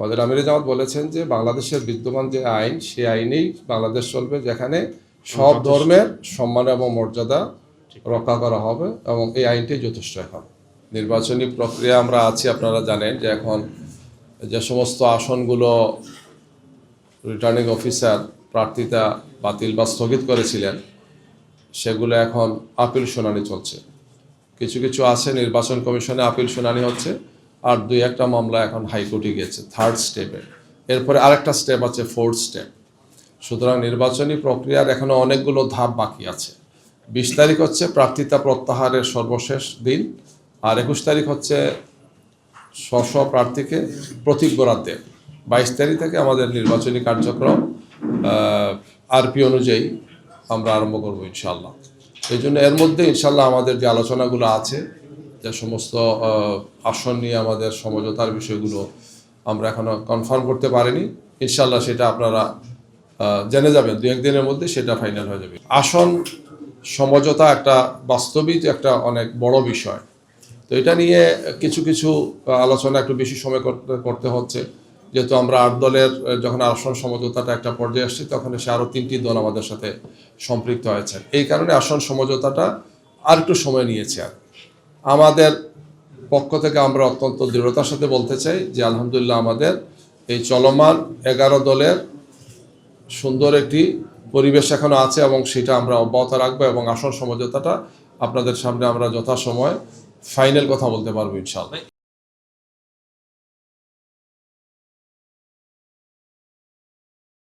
আমাদের আমিরে জামাত বলেছেন যে বাংলাদেশের বিদ্যমান যে আইন সেই আইনেই বাংলাদেশ চলবে যেখানে সব ধর্মের সম্মান এবং মর্যাদা রক্ষা করা হবে এবং এই আইনটাই যথেষ্ট এখন। নির্বাচনী প্রক্রিয়া আমরা আছি আপনারা জানেন যে এখন যে সমস্ত আসনগুলো রিটার্নিং অফিসার প্রার্থিতা বাতিল বা স্থগিত করেছিলেন সেগুলো এখন আপিল শুনানি চলছে। কিছু কিছু আছে নির্বাচন কমিশনে আপিল শুনানি হচ্ছে। আর দুই একটা মামলা এখন হাইকোর্টে গেছে থার্ড স্টেপে এরপরে আরেকটা স্টেপ আছে ফোর্থ স্টেপ সুতরাং নির্বাচনী প্রক্রিয়ার এখনও অনেকগুলো ধাপ বাকি আছে। বিশ তারিখ হচ্ছে প্রার্থিতা প্রত্যাহারের সর্বশেষ দিন, আর একুশ তারিখ হচ্ছে স্ব প্রার্থীকে প্রতীক বরাদ্দের বাইশ তারিখ থেকে আমাদের নির্বাচনী কার্যক্রম আরপি অনুযায়ী আমরা আরম্ভ করব ইনশাল্লাহ এই জন্য এর মধ্যে ইনশাল্লাহ আমাদের যে আলোচনাগুলো আছে যে সমস্ত আসন নিয়ে আমাদের সমঝোতার বিষয়গুলো আমরা এখনও কনফার্ম করতে পারিনি। ইনশাল্লাহ সেটা আপনারা জেনে যাবেন। দু একদিনের মধ্যে সেটা ফাইনাল হয়ে যাবে। আসন সমঝোতা একটা বাস্তবিক একটা অনেক বড় বিষয়। তো এটা নিয়ে কিছু কিছু আলোচনা একটু বেশি সময় করতে করতে হচ্ছে। যেহেতু আমরা আট দলের যখন আসন সমঝোতাটা একটা পর্যায়ে আসছে, তখন এসে আরও তিনটি দল আমাদের সাথে সম্পৃক্ত হয়েছে। এই কারণে আসন সমঝোতাটা আর একটু সময় নিয়েছে আর আমাদের পক্ষ থেকে আমরা অত্যন্ত দৃঢ়তার সাথে বলতে চাই যে আলহামদুলিল্লাহ আমাদের এই চলমান এগারো দলের সুন্দর একটি পরিবেশ এখনও আছে এবং সেটা আমরা অব্যাহত রাখব এবং আসন সমঝোতাটা আপনাদের সামনে আমরা যথাসময় ফাইনাল কথা বলতে পারব ইনশাল্লাহ